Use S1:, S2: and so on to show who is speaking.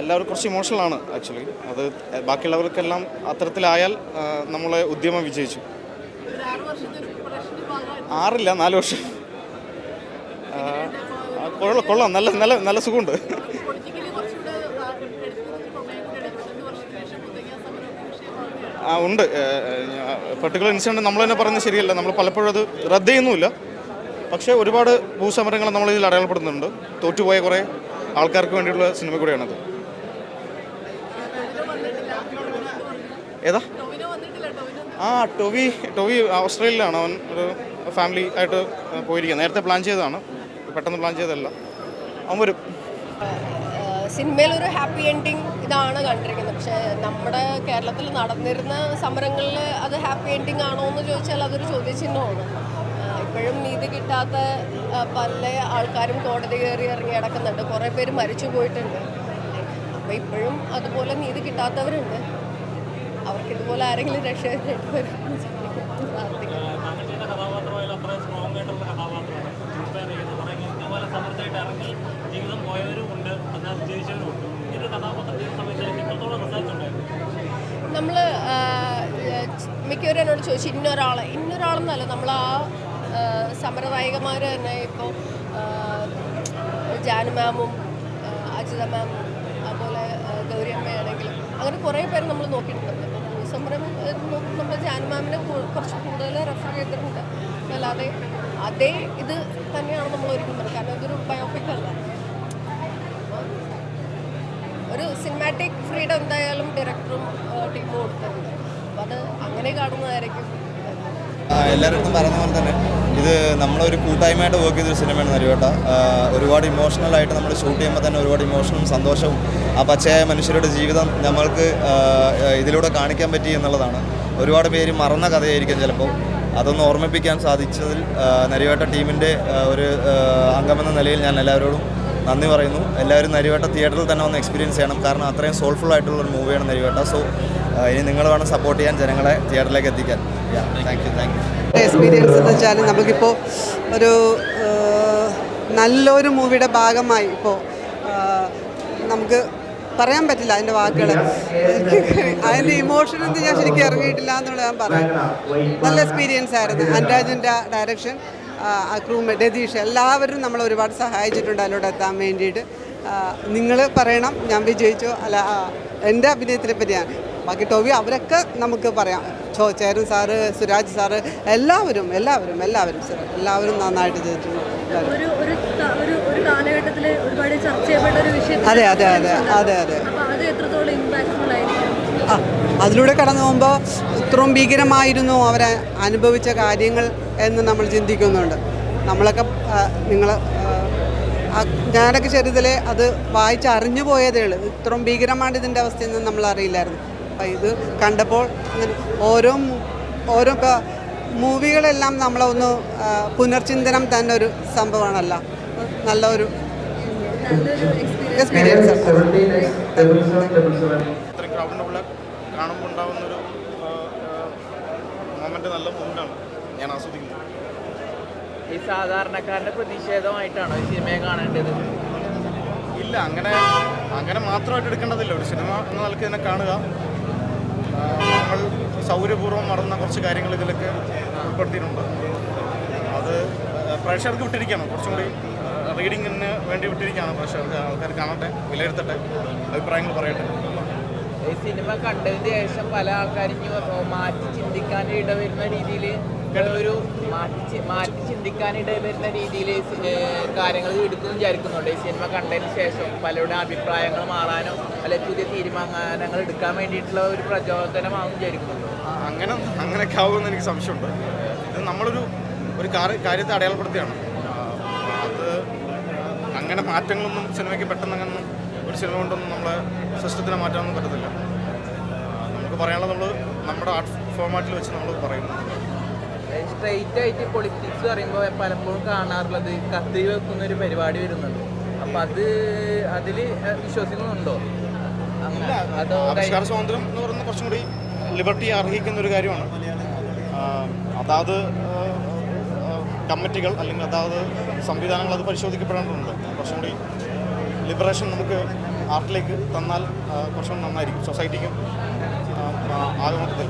S1: എല്ലാവരും കുറച്ച് ഇമോഷണലാണ് ആക്ച്വലി അത് ബാക്കിയുള്ളവർക്കെല്ലാം അത്തരത്തിലായാൽ നമ്മളെ ഉദ്യമം വിജയിച്ചു. ആറില്ല നാല് വർഷം. കൊള്ളാം കൊള്ളാം. നല്ല നല്ല നല്ല സുഖമുണ്ട്. ആ ഉണ്ട്. പെർട്ടിക്കുലർ ഇൻസിഡന്റ് നമ്മൾ തന്നെ പറയുന്നത് ശരിയല്ല. നമ്മൾ പലപ്പോഴും അത് റദ്ദ് ചെയ്യുന്നുമില്ല. പക്ഷേ ഒരുപാട് ഭൂസമരങ്ങൾ നമ്മൾ ഇതിൽ അടയാളപ്പെടുന്നുണ്ട് തോറ്റുപോയ കുറേ ആൾക്കാർക്ക് വേണ്ടിയിട്ടുള്ള സിനിമ കൂടിയാണത്. ഏതാ? ആ ടൊവി ടൊവി ഓസ്ട്രേലിയയിലാണ്. അവൻ ഒരു ഫാമിലി ആയിട്ട് പോയിരിക്കുന്നത് നേരത്തെ പ്ലാൻ ചെയ്തതാണ്. പെട്ടെന്ന് പ്ലാൻ ചെയ്തതല്ല. അവൻ വരും.
S2: സിനിമയിൽ ഒരു ഹാപ്പി എൻഡിങ് ഇതാണ് കണ്ടിരിക്കുന്നത്. പക്ഷേ നമ്മുടെ കേരളത്തിൽ നടന്നിരുന്ന സമരങ്ങളിൽ അത് ഹാപ്പി എൻഡിങ് ആണോ എന്ന് ചോദിച്ചാൽ അതൊരു ചോദ്യചിഹ്നമാണ്. ആ, ഇപ്പോഴും നീതി കിട്ടാത്ത പല ആൾക്കാരും കോടതി കയറി ഇറങ്ങി കിടക്കുന്നുണ്ട് കുറേ പേര് മരിച്ചു പോയിട്ടുണ്ട്. അപ്പോൾ ഇപ്പോഴും അതുപോലെ നീതി കിട്ടാത്തവരുണ്ട്. അവർക്ക് ഇതുപോലെ ആരെങ്കിലും രക്ഷ
S3: ജീവിതം പോയവരും ഉണ്ട്. എന്നാൽ ഉണ്ട്. എത്രത്തോളം ഉണ്ടായിരുന്നു
S2: നമ്മൾ മിക്കവരും എന്നോട് ചോദിച്ചു ഇന്നൊരാളെ. ഇന്നൊരാളെന്നല്ല നമ്മൾ ആ, സമരനായകന്മാർ തന്നെ ഇപ്പോൾ ജാനു മാമും അജിത മാമും അതുപോലെ ഗൗരിയമ്മയാണെങ്കിലും അങ്ങനെ കുറേ പേര് നമ്മൾ നോക്കിയിട്ടുണ്ട്. അപ്പോൾ ഭൂസമരം നമ്മൾ ജാനു മാമിനെ കുറച്ച് കൂടുതൽ റെഫർ ചെയ്തിട്ടുണ്ട്. അല്ലാതെ അതേ ഇത് തന്നെയാണ് നമ്മൾ ഒരുക്കുന്നത് കാരണം ഇതൊരു ബയോപിക് അല്ല. ഒരു സിനിമാറ്റിക് ഫ്രീഡം എന്തായാലും ഡയറക്ടറും ടീമും കൊടുത്തിട്ടുണ്ട്. അപ്പോൾ അത് അങ്ങനെ കാണുന്നതായിരിക്കും.
S4: എല്ലാവരും പറഞ്ഞ പോലെ തന്നെ ഇത് നമ്മളൊരു കൂട്ടായ്മയായിട്ട് വർക്ക് ചെയ്തൊരു സിനിമയാണ് നരിവേട്ട ഒരുപാട് ഇമോഷണൽ ആയിട്ട് നമ്മൾ ഷൂട്ട് ചെയ്യുമ്പോൾ തന്നെ ഒരുപാട് ഇമോഷനും സന്തോഷവും ആ പച്ചയായ മനുഷ്യരുടെ ജീവിതം നമ്മൾക്ക് ഇതിലൂടെ കാണിക്കാൻ പറ്റി എന്നുള്ളതാണ്. ഒരുപാട് പേര് മറന്ന കഥയായിരിക്കും ചിലപ്പോൾ അതൊന്ന് ഓർമ്മിപ്പിക്കാൻ സാധിച്ചതിൽ നരിവേട്ട ടീമിന്റെ ഒരു അംഗമെന്ന നിലയിൽ ഞാൻ എല്ലാവരോടും നന്ദി പറയുന്നു. എല്ലാവരും നരിവേട്ട തിയേറ്ററിൽ തന്നെ വന്ന് എക്സ്പീരിയൻസ് ചെയ്യണം. കാരണം അത്രയും സോൾഫുൾ ആയിട്ടുള്ള ഒരു മൂവിയാണ് നരിവേട്ട. സോ ഇനി നിങ്ങൾ വേണം സപ്പോർട്ട് ചെയ്യാൻ ജനങ്ങളെ തിയേറ്ററിലേക്ക് എത്തിക്കാൻ. Thank you thank you
S5: experience എന്ന് വെച്ചാൽ നമുക്കിപ്പോൾ ഒരു നല്ലൊരു മൂവിയുടെ ഭാഗമായി ഇപ്പോൾ നമുക്ക് പറയാൻ പറ്റില്ല അതിന്റെ വാക്കുകൾ അതിന്റെ ഇമോഷൻ ഒന്നും ഞാൻ ശരിക്കും ഇറങ്ങിയിട്ടില്ല എന്നുള്ളത് ഞാൻ പറയാം. നല്ല എക്സ്പീരിയൻസ് ആയിരുന്നു. അനുരാജിന്റെ ഡയറക്ഷൻ ആ ക്രൂമേറ്റ് രതീഷ് എല്ലാവരും നമ്മൾ ഒരുപാട് സഹായിച്ചിട്ടുണ്ട് അതിലൂടെ എത്താൻ വേണ്ടിയിട്ട്. നിങ്ങൾ പറയണം ഞാൻ വിജയിച്ചു? അല്ല എന്റെ അഭിനയത്തിനെ പറ്റിയാണ്. ബാക്കി ടോവി അവരൊക്കെ നമുക്ക് പറയാം. ചോ ചേരൻ സാറ് സുരാജ് സാറ് എല്ലാവരും എല്ലാവരും എല്ലാവരും സാർ എല്ലാവരും നന്നായിട്ട് ചെയ്തിട്ടുണ്ട്. അതെ അതെ അതെ അതെ അതെ. അതിലൂടെ കടന്നു പോകുമ്പോൾ ഇത്രയും ഭീകരമായിരുന്നു അവർ അനുഭവിച്ച കാര്യങ്ങൾ എന്ന് നമ്മൾ ചിന്തിക്കുന്നുണ്ട്. നമ്മളൊക്കെ നിങ്ങൾ ഞാനൊക്കെ ചെറുതിലെ അത് വായിച്ച് അറിഞ്ഞു പോയതേ ഉള്ളൂ. ഇത്രയും ഭീകരമാണ് ഇതിന്റെ അവസ്ഥയെന്ന് നമ്മൾ അറിയില്ലായിരുന്നു. അപ്പം ഇത് കണ്ടപ്പോൾ അങ്ങനെ ഓരോ ഓരോ ഇപ്പോൾ മൂവികളെല്ലാം നമ്മളെ ഒന്ന് പുനർചിന്തനം തന്നെ ഒരു സംഭവമാണല്ല. നല്ല ഒരു
S6: നല്ലൊരു എക്സ്പീരിയൻസ്
S1: കാണുമ്പോൾ ഉണ്ടാകുന്നൊരു മൊമെന്റ് നല്ല മൂവ്മെന്റാണ് ഞാൻ ആസ്വദിക്കുന്നത്
S7: ഈ സാധാരണക്കാരന്റെ പ്രതിഷേധമായിട്ടാണോ ഈ സിനിമയെ കാണേണ്ടത്?
S1: ഇല്ല അങ്ങനെ അങ്ങനെ മാത്രമായിട്ട് എടുക്കേണ്ടതില്ല. ഒരു സിനിമ എന്ന നിലയ്ക്ക് ഇതിനെ കാണുക. നമ്മൾ സൗകര്യപൂർവം മറന്ന കുറച്ച് കാര്യങ്ങൾ ഇതിലൊക്കെ ഉൾപ്പെടുത്തിയിട്ടുണ്ട്. അത് പ്രേക്ഷകർക്ക് വിട്ടിരിക്കുകയാണ്. കുറച്ചും കൂടി റീഡിങ്ങിന് വേണ്ടി വിട്ടിരിക്കുകയാണ് പ്രേക്ഷകർക്ക്. ആൾക്കാർ കാണട്ടെ വിലയിരുത്തട്ടെ അഭിപ്രായങ്ങൾ പറയട്ടെ.
S7: ഈ സിനിമ കണ്ടതിന് ശേഷം പല ആൾക്കാരും മാറ്റി ചിന്തിക്കാൻ ഇടവരുന്ന രീതിയിൽ ഒരു മാറ്റി മാറ്റി ചിന്തിക്കാൻ ഇടവരുന്ന രീതിയിൽ കാര്യങ്ങൾ എടുക്കുമെന്ന് വിചാരിക്കുന്നുണ്ട്. ഈ സിനിമ കണ്ടതിന് ശേഷം പലരുടെ അഭിപ്രായങ്ങൾ മാറാനോ അല്ലെങ്കിൽ പുതിയ തീരുമാനങ്ങൾ എടുക്കാൻ വേണ്ടിയിട്ടുള്ള ഒരു പ്രചോദനമാണെന്ന് വിചാരിക്കുന്നുണ്ട്.
S1: അങ്ങനെ അങ്ങനെയൊക്കെ ആവുമെന്ന് എനിക്ക് സംശയമുണ്ട്. ഇത് നമ്മളൊരു ഒരു കാര- കാര്യത്തെ അടയാളപ്പെടുത്തിയാണ്. അത് അങ്ങനെ മാറ്റങ്ങളൊന്നും സിനിമയ്ക്ക് പെട്ടെന്ന് അങ്ങനെ ഒരു സിനിമ കൊണ്ടൊന്നും നമ്മളെ സിസ്റ്റത്തിനെ മാറ്റാനൊന്നും പറ്റത്തില്ല. നമുക്ക് പറയാനുള്ളത് നമ്മൾ നമ്മുടെ ആർട്ട് ഫോർമാറ്റിൽ വെച്ച് നമ്മൾ പറയുന്നു
S7: സ്ട്രെയിറ്റ് ആയിട്ട് പൊളിറ്റിക്സ് പറയുമ്പോൾ പലപ്പോഴും കാണാറുള്ളത് കത്തി വെക്കുന്ന ഒരു പരിപാടി വരുന്നുണ്ട്. അപ്പം അത് അതിൽ വിശ്വസിക്കുന്നുണ്ടോ
S1: ആവിഷ്കാര സ്വാതന്ത്ര്യം എന്ന് പറയുന്നത് കുറച്ചും കൂടി ലിബർട്ടി അർഹിക്കുന്ന ഒരു കാര്യമാണ്. അതാത് കമ്മിറ്റികൾ അല്ലെങ്കിൽ അതാത് സംവിധാനങ്ങൾ അത് പരിശോധിക്കപ്പെടേണ്ടതുണ്ട്. കുറച്ചും കൂടി ലിബറേഷൻ നമുക്ക് ആർട്ടിലേക്ക് തന്നാൽ കുറച്ചും നന്നായിരിക്കും. സൊസൈറ്റിക്കും ആകെ മൊത്തത്തിൽ.